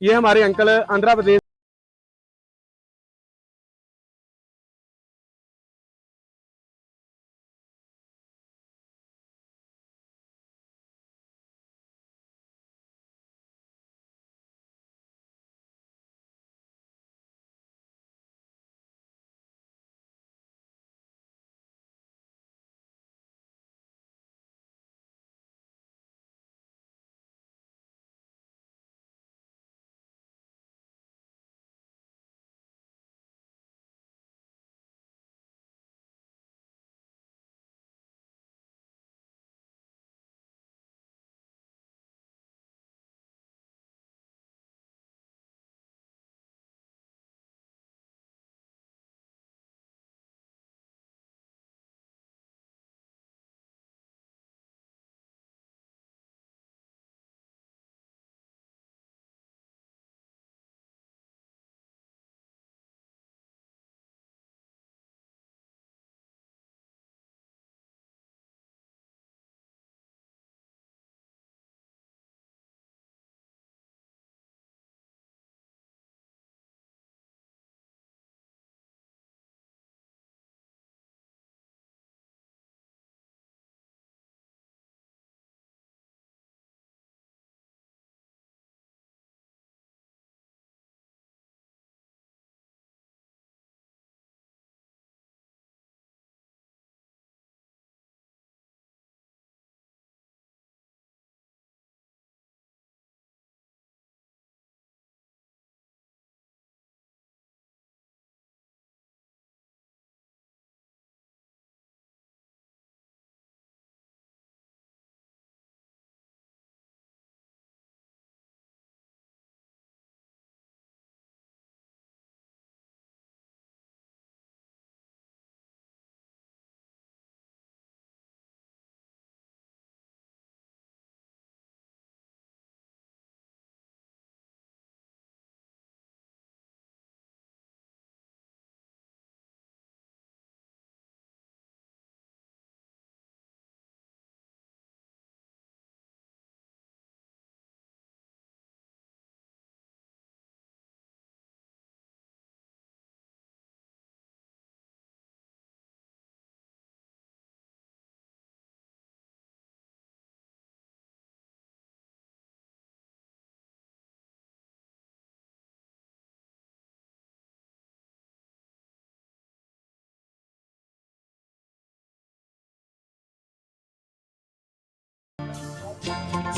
ये हमारे अंकल आंध्र प्रदेश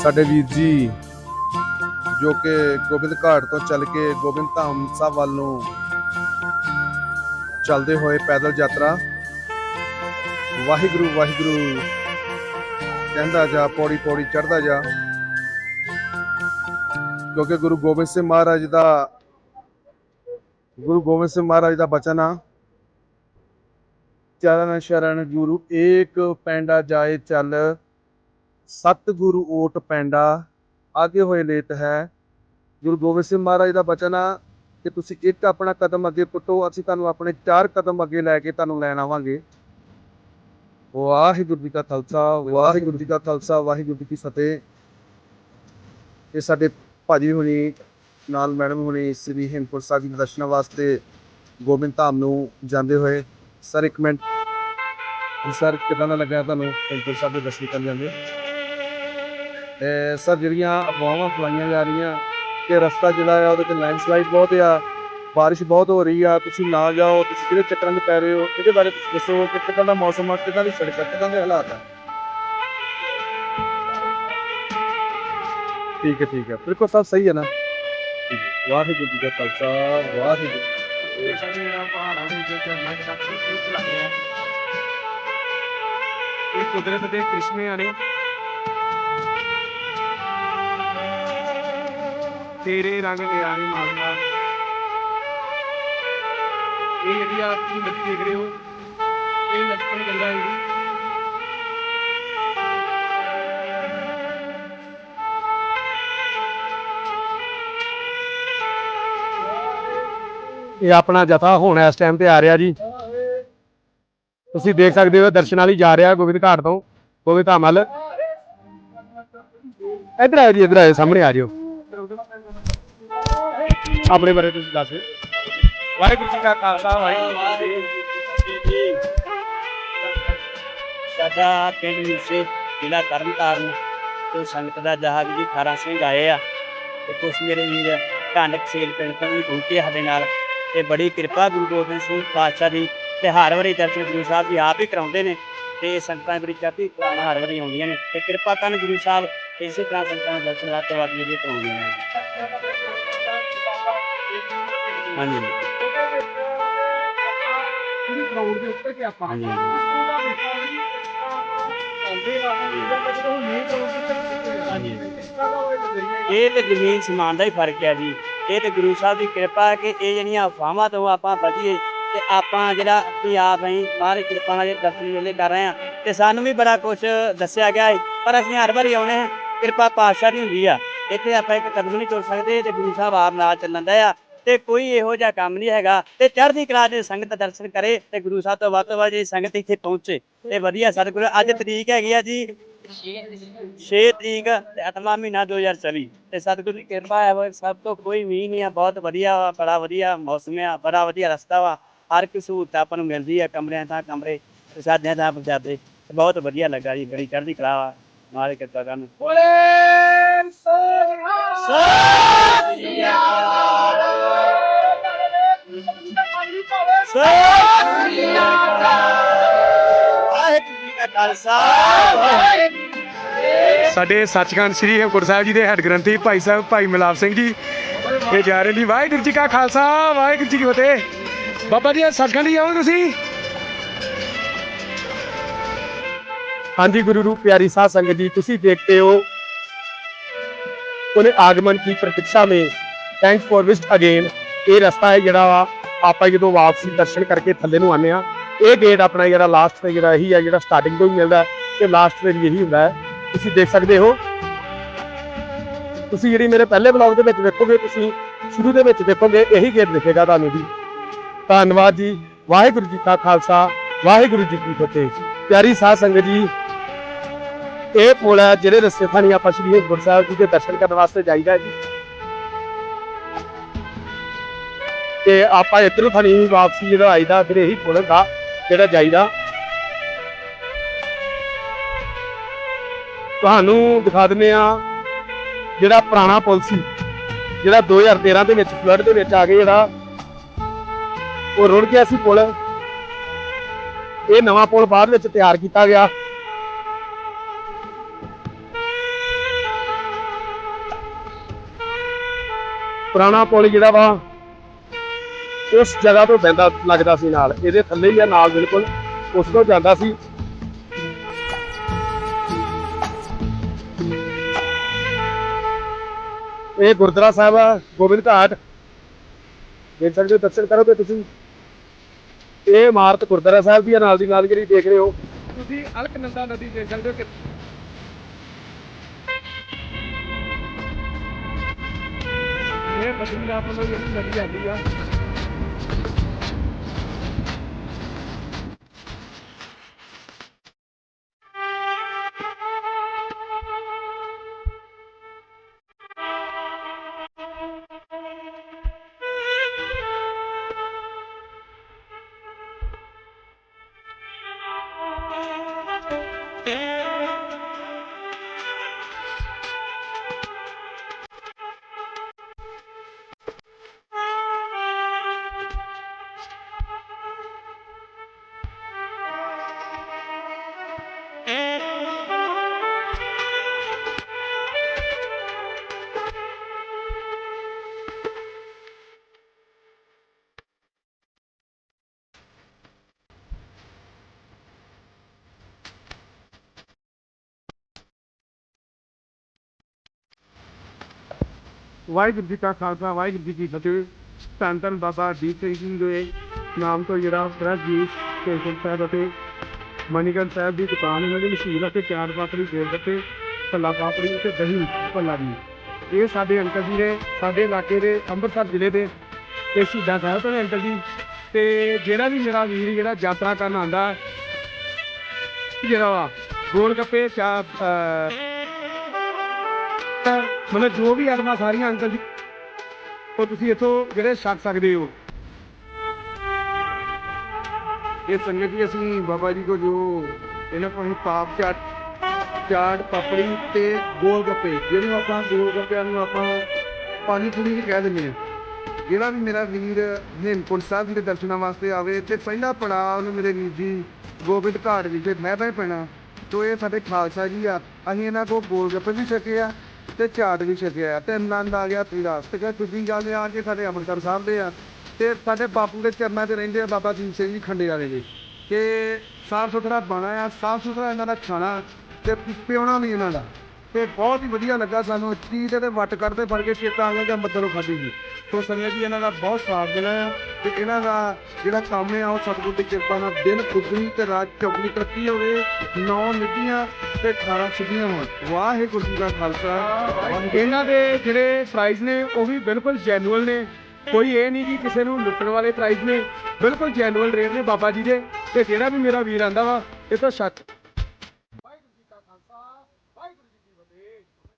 ਸਾਡੇ ਵੀਰ ਜੀ, ਜੋ ਕਿ ਗੋਬਿੰਦ ਘਾਟ ਤੋਂ ਚੱਲ ਕੇ ਗੋਬਿੰਦ ਧਾਮ ਸਾਹਿਬ ਵੱਲ ਨੂੰ ਚੱਲਦੇ ਹੋਏ ਪੈਦਲ ਯਾਤਰਾ। ਵਾਹਿਗੁਰੂ ਵਾਹਿਗੁਰੂ, ਕਹਿੰਦਾ ਜਾ, ਪੌੜੀ ਪੌੜੀ ਚੜਦਾ ਜਾ। ਕਿਉਂਕਿ ਗੁਰੂ ਗੋਬਿੰਦ ਸਿੰਘ ਮਹਾਰਾਜ ਦਾ, ਗੁਰੂ ਗੋਬਿੰਦ ਸਿੰਘ ਮਹਾਰਾਜ ਦਾ ਬਚਨ ਆ ਚਰਨ ਸ਼ਰਨ ਗੁਰੂ ਏਕ ਪੈਂਡਾ ਜਾਏ ਚੱਲ। ਸਤਿਗੁਰੂ ਓਟ ਪੈਂਡਾ ਆਗੇ ਹੋਏ ਲੇਤ ਹੈ। ਗੁਰੂ ਗੋਬਿੰਦ ਸਿੰਘ ਮਹਾਰਾਜ ਦਾ ਬਚਨ ਆ ਕਿ ਤੁਸੀਂ ਇੱਕ ਆਪਣਾ ਕਦਮ ਅੱਗੇ ਪੁੱਟੋ, ਅਸੀਂ ਤੁਹਾਨੂੰ ਆਪਣੇ ਚਾਰ ਕਦਮ ਅੱਗੇ ਲੈ ਕੇ ਤੁਹਾਨੂੰ ਲੈਣ ਆਵਾਂਗੇ। ਵਾਹਿਗੁਰੂ ਜੀ ਕਾ ਖਾਲਸਾ, ਵਾਹਿਗੁਰੂ ਜੀ ਕਾ ਖਾਲਸਾ, ਵਾਹਿਗੁਰੂ ਜੀ ਕੀ ਫਤਿਹ। ਇਹ ਸਾਡੇ ਭਾਜੀ ਹੁਣੀ ਨਾਲ ਮੈਡਮ ਹੁਣੀ ਸ੍ਰੀ ਹਿੰਦਪੁਰ ਸਾਹਿਬ ਜੀ ਦੇ ਦਰਸ਼ਨਾਂ ਵਾਸਤੇ ਗੋਬਿੰਦ ਧਾਮ ਨੂੰ ਜਾਂਦੇ ਹੋਏ। ਸਰ, ਇੱਕ ਮਿੰਟ। ਸਰ, ਕਿਦਾਂ ਦਾ ਲੱਗਿਆ ਤੁਹਾਨੂੰ ਹਿੰਦਪੁਰ ਸਾਹਿਬ ਦੇ ਦਰਸ਼ਨ ਕਰਨ ਜਾਂਦੇ? ਸਰ ਜਿਹੜੀਆਂ ਅਫਵਾਹਾਂ ਫਲਾਈਆਂ ਜਾ ਰਹੀਆਂ ਕਿ ਰਸਤਾ ਜਿਹੜਾ ਆ ਉਹਦੇ ਤੇ ਲੈਂਡਸਲਾਈਡ ਬਹੁਤ ਆ, ਬਾਰਿਸ਼ ਬਹੁਤ ਹੋ ਰਹੀ ਆ, ਤੁਸੀਂ ਨਾ ਜਾਓ, ਤੁਸੀਂ ਕਿਹੜੇ ਚੱਕਰਾਂ 'ਚ ਪੈ ਰਹੇ ਹੋ, ਇਹਦੇ ਬਾਰੇ ਤੁਸੀਂ ਦੱਸੋ ਕਿ ਕਿੱਦਾਂ ਦਾ ਮੌਸਮ ਆ, ਕਿੱਦਾਂ ਦੀ ਸੜਕਾਂ ਕਿੱਦਾਂ ਦੇ ਹਾਲਾਤ ਆ। ਠੀਕ ਹੈ ਠੀਕ ਹੈ, ਬਿਲਕੁਲ ਸਭ ਸਹੀ ਹੈ ਨਾ? ਵਾਹਿਗੁਰੂ ਜੀ ਕਾ ਖਾਲਸਾ, ਵਾਹਿਗੁਰੂ ਇਹ ਕੁਦਰਤ ਦੇ ਕ੍ਰਿਸ਼ਮੇ ਨੇ ਤੇਰੇ ਰੰਗ ਨਿਆਰੇ ਮਾਰਨਾ ਇਹ ਜਿਹੜੀ ਆ ਤੁਸੀਂ ਬੱਚੇ ਦੇਖ ਰਹੇ ਹੋ, ਇਹ ਲਕਸ਼ਮਣ ਗੰਗਾ ਹੈ ਇਹ ਆਪਣਾ ਜਥਾ ਹੁਣ ਇਸ ਟਾਈਮ ਤੇ ਆ ਰਿਹਾ ਜੀ। ਤੁਸੀਂ ਦੇਖ ਸਕਦੇ ਹੋ ਦਰਸ਼ਨਾਂ ਲਈ ਜਾ ਰਿਹਾ ਗੋਬਿੰਦ ਘਾਟ ਤੋਂ, ਗੋਬਿੰਦ ਧਾਮ ਵੱਲ। ਇਧਰ ਆਓ ਜੀ, ਇਧਰ ਆਓ ਸਾਹਮਣੇ ਆ ਜਿਓ। ਆਪਣੇ ਬਾਰੇ ਤੁਸੀਂ ਦੱਸ ਵਾਹਿਗੁਰੂ ਜੀ ਕਾ ਖਾਲਸਾ ਵਾਹਿਗੁਰੂ ਜੀ ਕੀ ਫਤਿਹ। ਸਾਡਾ ਪਿੰਡ ਵਿਸੇ ਜ਼ਿਲ੍ਹਾ ਤਰਨਤਾਰਨ ਤੋਂ ਸੰਗਤ ਦਾ ਜਹਾਜ਼ ਜੀ 18 ਸਿੰਘ ਆਏ ਆ। ਤੇ ਕੁਛ ਮੇਰੇ ਵੀਰ ਢਾਂਡਕ ਸੇਲ ਪਿੰਡ ਤੋਂ ਵੀ ਪਹੁੰਚੇ ਸਾਡੇ ਨਾਲ। ਤੇ ਬੜੀ ਕਿਰਪਾ ਗੁਰੂ ਗੋਬਿੰਦ ਸਿੰਘ ਪਾਤਸ਼ਾਹ ਦੀ ਤੇ ਹਰ ਵਾਰੀ ਦਰਸ਼ਨ ਗੁਰੂ ਸਾਹਿਬ ਜੀ ਆਪ ਹੀ ਕਰਾਉਂਦੇ ਨੇ। ਤੇ ਸੰਗਤਾਂ ਬੜੀ ਚਾਹਤੀ ਹਰ ਵਾਰੀ ਆਉਂਦੀਆਂ ਨੇ। ਤੇ ਕਿਰਪਾ ਕਰਨ ਗੁਰੂ ਸਾਹਿਬ ਇਸੇ ਤਰ੍ਹਾਂ ਸੰਗਤਾਂ ਦੇ ਦਰਸ਼ਨ ਰਾਤ ਵਾਦ ਜੀ ਕਰਾਉਂਦੀਆਂ ਨੇ। ਹਾਂਜੀ। ਗਰਾਊਂਡ ਦੇ ਉੱਤੇ ਕਿ ਆਪਾਂ ਹਾਂਜੀ। ਹਾਂਜੀ। ਇਹ ਤੇ ਜ਼ਮੀਨ ਸਮਾਨ ਦਾ ਹੀ ਫ਼ਰਕ ਹੈ ਜੀ। ਇਹ ਤੇ ਗੁਰੂ ਸਾਹਿਬ ਦੀ ਕਿਰਪਾ ਹੈ ਕਿ ਇਹ ਜਿਹੜੀਆਂ ਅਫਵਾਹਾਂ ਤੋਂ ਆਪਾਂ ਬਚੀਏ ਤੇ ਆਪਾਂ ਜਿਹੜਾ ਆਪ ਅਸੀਂ ਬਾਹਰ ਕਿਰਪਾ ਨਾਲ ਦਰਸ਼ਨ ਵੇਲੇ ਕਰ ਰਹੇ ਆ ਤੇ ਸਾਨੂੰ ਵੀ ਬੜਾ ਕੁਝ ਦੱਸਿਆ ਗਿਆ ਹੈ। ਪਰ ਅਸੀਂ ਹਰ ਵਾਰੀ ਆਉਣੇ ਹਾਂ ਕਿਰਪਾ ਪਾਤਸ਼ਾਹ ਦੀ ਹੁੰਦੀ ਆ। ਇੱਥੇ ਆਪਾਂ ਇੱਕ ਕਦਮ ਨਹੀਂ ਤੁਰ ਸਕਦੇ ਤੇ ਗੁਰੂ ਸਾਹਿਬ ਆਪ ਨਾਲ ਚੱਲਣ ਦਾ ਆ। ਤੇ ਕੋਈ ਇਹੋ ਜਿਹਾ ਕੰਮ ਨਹੀਂ ਹੈਗਾ। ਤੇ ਚੜ੍ਹਦੀ ਕਲਾ ਦੇ ਸੰਗਤ ਦਾ ਦਰਸ਼ਨ ਕਰੇ ਤੇ ਗੁਰੂ ਸਾਹਿਬ ਤੋਂ ਵੱਧ ਤੋਂ ਵੱਧ ਜੇ ਸੰਗਤ ਇੱਥੇ ਪਹੁੰਚੇ। ਤੇ ਵਧੀਆ ਸਤਿਗੁਰੂ, ਅੱਜ ਤਰੀਕ ਹੈਗੀ ਆ ਜੀ। 6 ਤਰੀਕ ਤੇ ਅਠਵਾਂ ਮਹੀਨਾ 2024 ਤੇ ਸਤਿਗੁਰੂ ਦੀ ਕਿਰਪਾ ਹੈ ਸਭ ਤੋਂ ਕੋਈ ਵੀ ਨਹੀਂ ਆ, ਬਹੁਤ ਵਧੀਆ ਵਾ, ਬੜਾ ਵਧੀਆ ਮੌਸਮ ਆ, ਬੜਾ ਵਧੀਆ ਰਸਤਾ ਵਾ। ਹਰ ਇੱਕ ਸਹੂਲਤ ਆਪਾਂ ਨੂੰ ਮਿਲਦੀ ਆ, ਕਮਰਿਆਂ ਤਾਂ ਕਮਰੇ, ਪ੍ਰਸਾਦਿਆਂ ਤਾਂ ਪ੍ਰਸਾਦੇ। ਤੇ ਬਹੁਤ ਵਧੀਆ ਲੱਗਾ ਜੀ, ਬੜੀ ਚੜ੍ਹਦੀ ਕਲਾ ਵਾ। ਮਾਰੇ ਕਿਰਪਾ ਕਰਨ। ਸਤਿ ਸਾਡੇ ਸੱਚਖੰਡ ਸ੍ਰੀ ਹੇਮਕੁੰਟ ਸਾਹਿਬ ਜੀ ਦੇ ਹੈੱਡ ਗ੍ਰੰਥੀ ਭਾਈ ਸਾਹਿਬ, ਭਾਈ ਮਲਾਪ ਸਿੰਘ ਜੀ, ਇਹ ਜਾ ਰਹੇ ਨੇ ਵਾਹਿਗੁਰੂ ਜੀ ਕਾ ਖਾਲਸਾ, ਵਾਹਿਗੁਰੂ ਜੀ ਕੀ ਫਤਿਹ। ਬਾਬਾ ਜੀ ਸੱਚਖੰਡ ਹੀ ਆਓ ਤੁਸੀਂ? ਹਾਂਜੀ, ਗੁਰੂ ਰੂਪ ਪਿਆਰੀ ਸਾਧ ਸੰਗਤ ਜੀ, ਤੁਸੀਂ ਦੇਖਦੇ ਹੋ ਉਹਨੇ ਆਗਮਨ ਕੀ ਪ੍ਰਤੀਕਸ਼ਾ ਵਿੱਚ ਥੈਂਕਸ ਫੋਰ ਵਿਸਟ ਅਗੇਨ ਇਹ ਰਸਤਾ ਹੈ ਜਿਹੜਾ ਵਾ ਆਪਾਂ ਜਦੋਂ ਵਾਪਸੀ ਦਰਸ਼ਨ ਕਰਕੇ ਥੱਲੇ ਨੂੰ ਆਨੇ ਆ ਇਹ ਗੇਟ ਆਪਣਾ ਜਿਹੜਾ ਲਾਸਟ ਤੇ ਜਿਹੜਾ ਇਹੀ ਹੈ ਜਿਹੜਾ ਸਟਾਰਟਿੰਗ ਤੋਂ ਹੀ ਮਿਲਦਾ ਤੇ ਲਾਸਟ ਤੇ ਵੀ ਇਹੀ ਹੁੰਦਾ ਹੈ। ਤੁਸੀਂ ਦੇਖ ਸਕਦੇ ਹੋ। ਤੁਸੀਂ ਜਿਹੜੀ ਮੇਰੇ ਪਹਿਲੇ ਬਲੌਗ ਦੇ ਵਿੱਚ ਵੇਖੋਗੇ ਤੁਸੀਂ ਸ਼ੁਰੂ ਦੇ ਵਿੱਚ ਦੇਖੋਗੇ, ਇਹੀ ਗੇਟ ਦਿਖੇਗਾ ਤੁਹਾਨੂੰ ਜੀ ਧੰਨਵਾਦ ਜੀ। ਵਾਹਿਗੁਰੂ ਜੀ ਕਾ ਖਾਲਸਾ, ਵਾਹਿਗੁਰੂ ਜੀ ਕੀ ਫਤਿਹ। ਪਿਆਰੀ ਸਾਧ ਸੰਗਤ ਜੀ ਇਹ ਪੁਲ ਹੈ ਜਿਹੜੇ ਰਸਤੇ ਥਾਣੀ ਆਪਾਂ ਸ਼੍ਰੀ ਹੇਮਕੁੰਟ ਸਾਹਿਬ ਜੀ ਦੇ ਦਰਸ਼ਨ ਕਰਨ ਵਾਸਤੇ ਜਾਈਦਾ ਜੀ। ਤੇ ਆਪਾਂ ਇੱਧਰੋਂ ਥਾਣੀ ਵਾਪਸੀ ਜਿਹੜਾ ਆਈਦਾ, ਫਿਰ ਇਹੀ ਪੁਲ ਦਾ ਜਿਹੜਾ ਜਾਈਦਾ। ਤੁਹਾਨੂੰ ਦਿਖਾ ਦਿੰਦੇ ਆ ਜਿਹੜਾ ਪੁਰਾਣਾ ਪੁਲ ਸੀ, ਜਿਹੜਾ 2013 ਦੇ ਵਿੱਚ ਫਲੱਡ ਦੇ ਵਿੱਚ ਆ ਕੇ ਜਿਹੜਾ ਉਹ ਰੁੜ ਗਿਆ ਸੀ ਪੁਲ। ਇਹ ਨਵਾਂ ਪੁਲ ਬਾਅਦ ਵਿੱਚ ਤਿਆਰ ਕੀਤਾ ਗਿਆ। ਪੁਰਾਣਾ ਪੁਲ ਜਿਹੜਾ ਵਾ, ਉਸ ਜਗ੍ਹਾ ਤੋਂ ਬੈਂਦਾ ਲੱਗਦਾ ਸੀ ਨਾਲ। ਇਹਦੇ ਥੱਲੇ ਹੀ ਆ, ਨਾਲ ਬਿਲਕੁਲ ਉਸ ਤੋਂ ਜਾਂਦਾ ਸੀ। ਇਹ ਗੁਰਦੁਆਰਾ ਸਾਹਿਬ ਆ, ਗੋਬਿੰਦ ਘਾਟ। ਦੇਖ ਸਕਦੇ ਹੋ, ਦਰਸ਼ਨ ਕਰੋ ਤੇ ਤੁਸੀਂ। ਇਹ ਇਮਾਰਤ ਗੁਰਦੁਆਰਾ ਸਾਹਿਬ ਦੀ ਆ, ਨਾਲ ਦੀ ਨਾਲ ਜਿਹੜੀ ਦੇਖ ਰਹੇ ਹੋ। ਤੁਸੀਂ ਅਲਕਨੰਦਾ ਨਦੀ ਦੇਖ ਸਕਦੇ ਹੋ ਕਿ ਇਹ ਪਤਨੀਰਾਮ ਵੱਲੋਂ ਜਿਹੜੀ ਨਦੀ ਆਉਂਦੀ ਆ। ਵਾਹਿਗੁਰੂ ਜੀ ਕਾ ਖਾਲਸਾ, ਵਾਹਿਗੁਰੂ ਜੀ ਕੀ ਫਤਿਹ। ਧੰਨ ਧੰਨ ਬਾਬਾ ਦੀਪ ਸਿੰਘ ਜੀ ਦੇ ਨਾਮ ਤੋਂ ਜਿਹੜਾ ਪ੍ਰੈਸ ਜੀ ਕੇਸਰ ਸਾਹਿਬ ਅਤੇ ਮਨੀਗਨ ਸਾਹਿਬ ਦੀ ਦੁਕਾਨ ਇਹਨਾਂ ਦੀ ਮਸ਼ਹੂਰ ਅਤੇ ਚਾਰ ਪਾਪੜੀ ਗੋਲ ਗੱਪੇ ਭੱਲਾ ਪਾਪੜੀ ਤੇ ਦਹੀਂ ਭੱਲਾ ਵੀ ਇਹ ਸਾਡੇ ਅੰਕਲ ਜੀ ਨੇ, ਸਾਡੇ ਇਲਾਕੇ ਦੇ ਅੰਮ੍ਰਿਤਸਰ ਜ਼ਿਲ੍ਹੇ ਦੇ ਇਹ ਸ਼ਹੀਦਾਂ ਸਾਹਿਬ ਤੋਂ ਨੇ ਅੰਕਲ ਜੀ। ਤੇ ਜਿਹੜਾ ਵੀ ਮੇਰਾ ਵੀਰ ਜਿਹੜਾ ਯਾਤਰਾ ਕਰਨ ਆਂਦਾ ਜਿਹੜਾ ਵਾ ਗੋਲ ਗੱਪੇ ਚਾਹ ਮਤਲਬ ਜੋ ਵੀ ਆਦਮਾ ਸਾਰੀਆਂ ਅੰਕਲ ਜੀ, ਉਹ ਤੁਸੀਂ ਇੱਥੋਂ ਜਿਹੜੇ ਛਕ ਸਕਦੇ ਹੋ। ਇਹ ਸੰਗਤ ਜੀ ਅਸੀਂ ਬਾਬਾ ਜੀ ਕੋ ਜੋ ਇਹਨਾਂ ਕੋਲ ਪਾਪ ਚਾਟ ਚਾਟ, ਪਾਪੜੀ ਤੇ ਗੋਲ ਗੱਪੇ ਜਿਹਨੂੰ ਆਪਾਂ ਗੋਲ ਗੱਪਿਆਂ ਨੂੰ ਆਪਾਂ ਪਾਣੀ ਪੂਰੀ ਵੀ ਕਹਿ ਦਿੰਦੇ ਹਾਂ। ਜਿਹੜਾ ਵੀ ਮੇਰਾ ਵੀਰ ਹੇਮਕੁੰਟ ਸਾਹਿਬ ਜੀ ਦੇ ਦਰਸ਼ਨਾਂ ਵਾਸਤੇ ਆਵੇ ਤੇ ਪਹਿਲਾ ਪੜਾਅ ਉਹਨੂੰ ਮੇਰੇ ਵੀਰ ਜੀ ਗੋਬਿੰਦ ਘਾਟ ਵਿਖੇ ਮੈਂ ਤਾਂ ਹੀ ਪੈਣਾ। ਤੋ ਇਹ ਸਾਡੇ ਖਾਲਸਾ ਜੀ ਆ, ਅਸੀਂ ਇਹਨਾਂ ਕੋਲ ਗੋਲ ਗੱਪੇ ਵੀ ਛਕੇ ਆ ਤੇ ਝਾੜ ਵੀ ਛਕਿਆ ਤੇ ਆਨੰਦ ਆ ਗਿਆ ਪੀੜਾ ਤੇ ਜੇ ਦੂਜੀ ਗੱਲ ਇਹ ਆ ਕੇ ਸਾਡੇ ਅੰਮ੍ਰਿਤਸਰ ਸਾਹਿਬ ਦੇ ਆ। ਤੇ ਸਾਡੇ ਬਾਪੂ ਦੇ ਚਰਨਾਂ 'ਤੇ ਰਹਿੰਦੇ ਆ ਬਾਬਾ ਦੀਪ ਸਿੰਘ ਜੀ ਖੰਡੇ ਵਾਲੇ ਜੀ। ਕਿ ਸਾਫ਼ ਸੁਥਰਾ ਬਣਾ ਆ, ਸਾਫ਼ ਸੁਥਰਾ ਇਹਨਾਂ ਦਾ ਖਾਣਾ ਤੇ ਪਿਉਣਾ ਵੀ ਇਹਨਾਂ ਦਾ। ਤੇ ਬਹੁਤ ਹੀ ਵਧੀਆ ਲੱਗਾ ਸਾਨੂੰ। ਚੀਜ਼ ਤੇ ਵੱਟ ਕੱਢਦੇ ਫੜ ਕੇ ਚੇਤਾ ਆ ਗਿਆ ਕਿ ਮੱਦਰੋਂ ਖਾਧੀ ਜੀ ਸੋ ਸੰਗਤ ਜੀ, ਇਹਨਾਂ ਦਾ ਬਹੁਤ ਸਾਥ ਦੇਣਾ ਆ ਤੇ ਇਹਨਾਂ ਦਾ ਜਿਹੜਾ ਕੰਮ ਆ, ਉਹ ਸਤਿਗੁਰ ਦੀ ਕਿਰਪਾ ਨਾਲ ਦਿਨ ਦੁੱਗਣੀ ਤੇ ਰਾਤ ਚੌਗਣੀ ਤਰੱਕੀ ਹੋਵੇ। ਨੌ ਨਿੱਧੀਆਂ ਤੇ 18 ਸਿੱਧੀਆਂ ਹੋਣ। ਵਾਹਿਗੁਰੂ ਜੀ ਦਾ ਖਾਲਸਾ। ਇਹਨਾਂ ਦੇ ਜਿਹੜੇ ਪ੍ਰਾਈਜ਼ ਨੇ, ਉਹ ਵੀ ਬਿਲਕੁਲ ਜੈਨੂਅਲ ਨੇ। ਕੋਈ ਇਹ ਨਹੀਂ ਕਿ ਕਿਸੇ ਨੂੰ ਲੁੱਟਣ ਵਾਲੇ ਪ੍ਰਾਈਜ਼ ਨੇ। ਬਿਲਕੁਲ ਜੈਨੂਅਲ ਰੇਟ ਨੇ ਬਾਬਾ ਜੀ ਦੇ। ਤੇ ਜਿਹੜਾ ਵੀ ਮੇਰਾ ਵੀਰ ਆਂਦਾ ਵਾ, ਇਹ ਤਾਂ ਸ਼ੱਕ